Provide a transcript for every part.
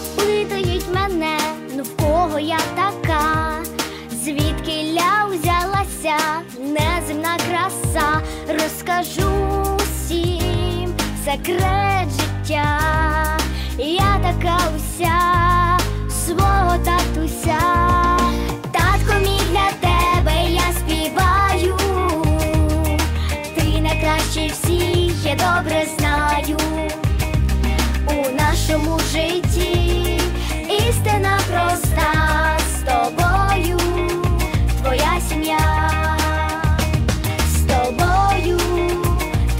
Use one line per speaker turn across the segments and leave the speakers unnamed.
запитують мене, ну в кого я така, звідки ля взялася неземна краса, розкажу всім секрет життя, я така уся свого татуся, татко у нашому житті. Істина проста з тобою, твоя сім'я, з тобою,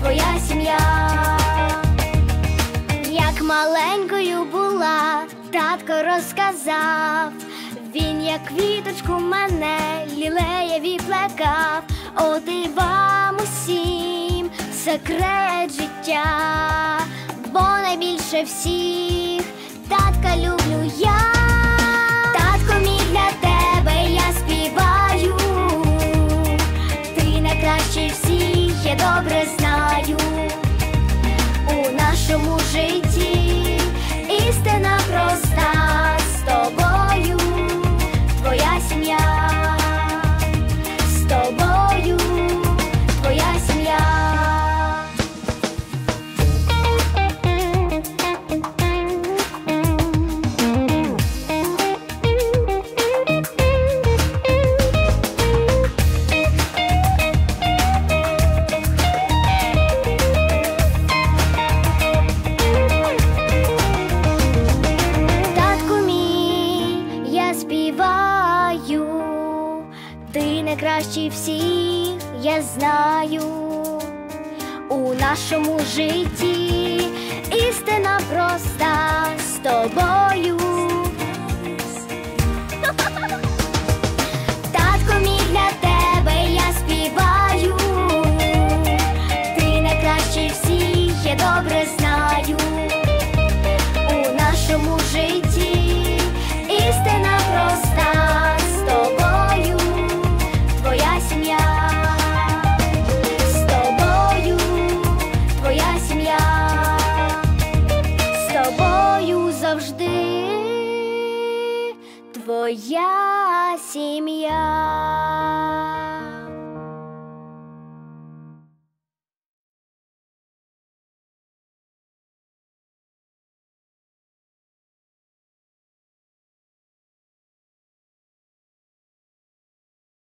твоя сім'я, як маленькою була, татко розказав. Він, як квіточку мене лілеєві плекав, от і вам усім секрет життя, бо найбільше всіх. Татка люблю я. Татко мій для тебе я співаю, ти найкращий всіх, я добре знаю. У нашому житті істина проста найкращий всіх, я знаю у нашому житті істина проста з тобою. Татко мій для тебе я співаю, ти найкращий всіх, я добре знаю у нашому житті істина проста Моя сім'я.